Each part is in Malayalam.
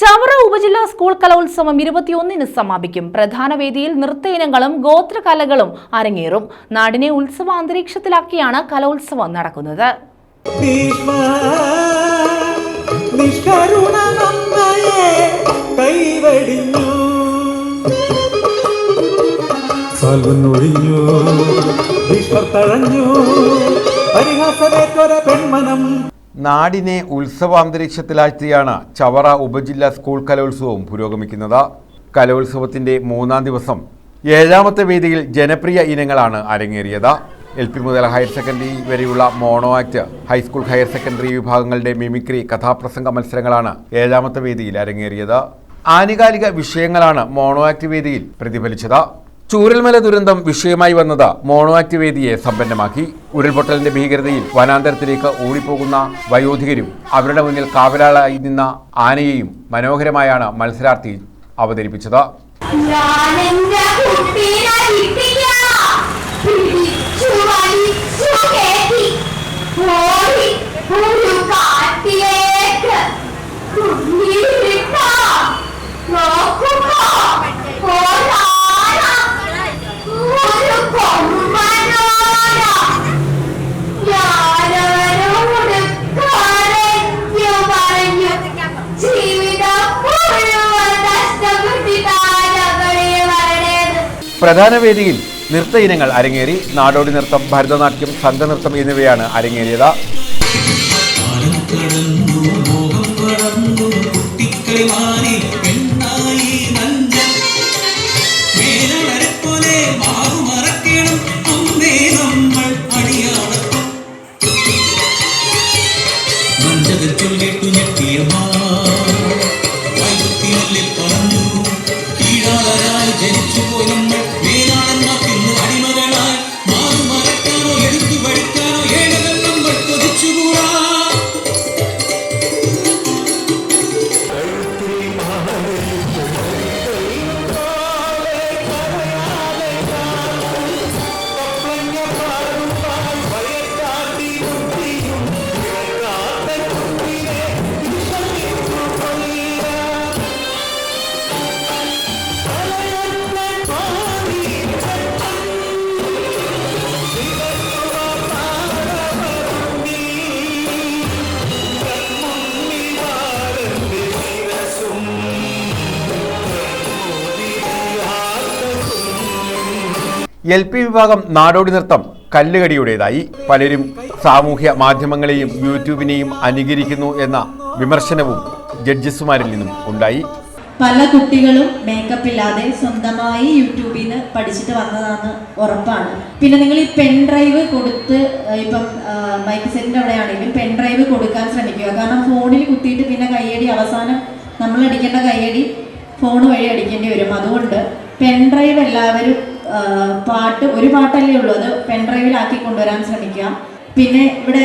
ചവറ ഉപജില്ലാ സ്കൂൾ കലോത്സവം ഇരുപത്തിയൊന്നിന് സമാപിക്കും. പ്രധാന വേദിയിൽ നൃത്ത ഇനങ്ങളും ഗോത്രകലകളും അരങ്ങേറും. നാടിനെ ഉത്സവ അന്തരീക്ഷത്തിലാക്കിയാണ് കലോത്സവം നടക്കുന്നത്. തഴഞ്ഞു. പരിഹാസമേറ്റൊര പെൺമനം. നാടിനെ ഉത്സവാന്തരീക്ഷത്തിലാഴ്ത്തിയാണ് ചവറ ഉപജില്ലാ സ്കൂൾ കലോത്സവവും പുരോഗമിക്കുന്നത്. കലോത്സവത്തിന്റെ മൂന്നാം ദിവസം ഏഴാമത്തെ വേദിയിൽ ജനപ്രിയ ഇനങ്ങളാണ് അരങ്ങേറിയത്. എൽ പി മുതൽ ഹയർ സെക്കൻഡറി വരെയുള്ള mono act high school higher secondary വിഭാഗങ്ങളുടെ മിമിക്രി കഥാപ്രസംഗ മത്സരങ്ങളാണ് ഏഴാമത്തെ വേദിയിൽ അരങ്ങേറിയത്. ആനുകാലിക വിഷയങ്ങളാണ് മോണോ ആക്ട് വേദിയിൽ പ്രതിഫലിച്ചത്. ചൂരൽമല ദുരന്തം വിഷയമായി വന്നത് മോണോ ആക്ട് വേദിയെ സമ്പന്നമാക്കി. ഉരുൾപൊട്ടലിന്റെ ഭീകരതയിൽ വനാന്തരത്തിലേക്ക് ഓടിപ്പോകുന്ന വയോധികരും അവരുടെ മുന്നിൽ കാവലാളായി നിന്ന ആനയെയും മനോഹരമായാണ് മത്സരാർത്ഥി അവതരിപ്പിച്ചത്. ഒരു പ്രധാന വേദിയിൽ നൃത്ത ഇനങ്ങൾ അരങ്ങേറി. നാടോടി നൃത്തം ഭരതനാട്യം സംഘനൃത്തം എന്നിവയാണ് അരങ്ങേറിയത്. കീഴാളരായി എൽ പി വിഭാഗം നാടോടി നൃത്തം കല്ലുകടിയുടേതായി. പലരും സാമൂഹ്യ മാധ്യമങ്ങളെയും യൂട്യൂബിനെയും അനുകരിക്കുന്നു എന്ന വിമർശനവും ജഡ്ജസുമാരിൽ നിന്നും ഉണ്ടായി. പല കുട്ടികളും മേക്കപ്പ് ഇല്ലാതെ സ്വന്തമായി യൂട്യൂബിൽ നിന്ന് പഠിച്ചിട്ട് വന്നതാണ് ഉറപ്പാണ്. പിന്നെ നിങ്ങൾ ഈ പെൻ ഡ്രൈവ് കൊടുത്ത് ഇപ്പം മൈക്ക് സെറ്റിന്റെ അവിടെ ആണെങ്കിലും പെൻ ഡ്രൈവ് കൊടുക്കാൻ ശ്രമിക്കുക. കാരണം ഫോണിൽ കുത്തിയിട്ട് പിന്നെ കയ്യടി അവസാനം നമ്മൾ അടിക്കേണ്ട കയ്യടി ഫോൺ വഴി അടിക്കേണ്ടി വരും. അതുകൊണ്ട് പെൻ ഡ്രൈവ് എല്ലാവരും പാട്ട് ഒരു പാട്ടല്ലേ ഉള്ളൂ. അത് പെൻ ഡ്രൈവിലാക്കി കൊണ്ടുവരാൻ ശ്രമിക്കുക. പിന്നെ ഇവിടെ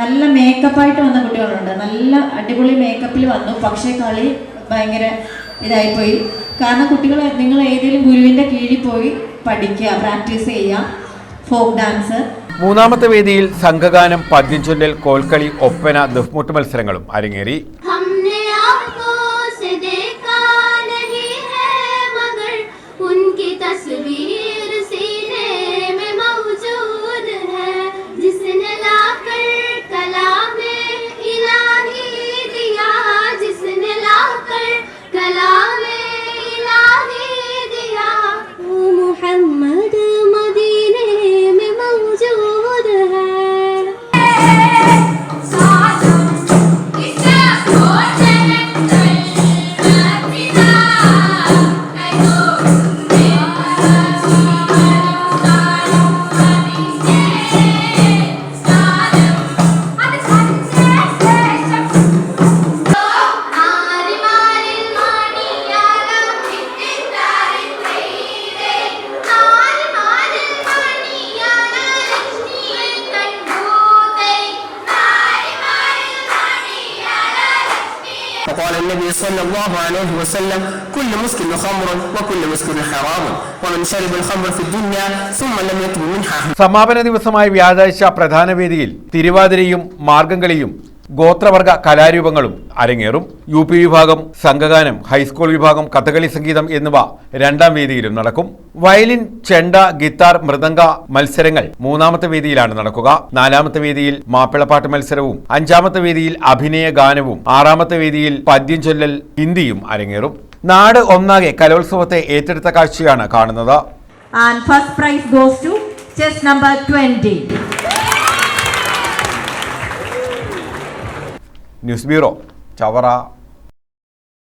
നല്ല മേക്കപ്പായിട്ട് വന്ന കുട്ടികളുണ്ട്. നല്ല അടിപൊളി മേക്കപ്പിൽ വന്നു. പക്ഷേ കളി ഭയങ്കര ഇതായിപ്പോയി. കാരണം കുട്ടികൾ നിങ്ങൾ ഏതെങ്കിലും ഗുരുവിന്റെ കീഴിൽ പോയി പഠിക്കുക പ്രാക്ടീസ് ചെയ്യുക. Folk dance. മൂന്നാമത്തെ വേദിയിൽ സംഘഗാനം പദ്യം ചൊല്ലൽ കോൽക്കളി ഒപ്പന ദഫ്മുട്ട് മത്സരങ്ങളും അരങ്ങേറി. وقال النبي صلى الله عليه وسلم كل مسكر خمر وكل مسكر حرام ومن شرب الخمر في الدنيا ثم لم يتب منها സമാപന ദിവസമായ വ്യാഴാഴ്ച പ്രധാന വേദിയിൽ തിരുവാതിരയും മാർഗംകളിയും ഗോത്രവർഗ കലാരൂപങ്ങളും അരങ്ങേറും. യു പി വിഭാഗം സംഘഗാനം ഹൈസ്കൂൾ വിഭാഗം കഥകളി സംഗീതം എന്നിവ രണ്ടാം വേദിയിലും നടക്കും. വയലിൻ ചെണ്ട ഗിത്താർ മൃദംഗ മത്സരങ്ങൾ മൂന്നാമത്തെ വേദിയിലാണ് നടക്കുക. നാലാമത്തെ വേദിയിൽ മാപ്പിളപ്പാട്ട് മത്സരവും അഞ്ചാമത്തെ വേദിയിൽ അഭിനയ ഗാനവും ആറാമത്തെ വേദിയിൽ പദ്യം ചൊല്ലൽ ഹിന്ദിയും അരങ്ങേറും. നാട് ഒന്നാകെ കലോത്സവത്തെ ഏറ്റെടുത്ത കാഴ്ചയാണ് കാണുന്നത്. And first prize goes to chess number 20. News bureau Chavara.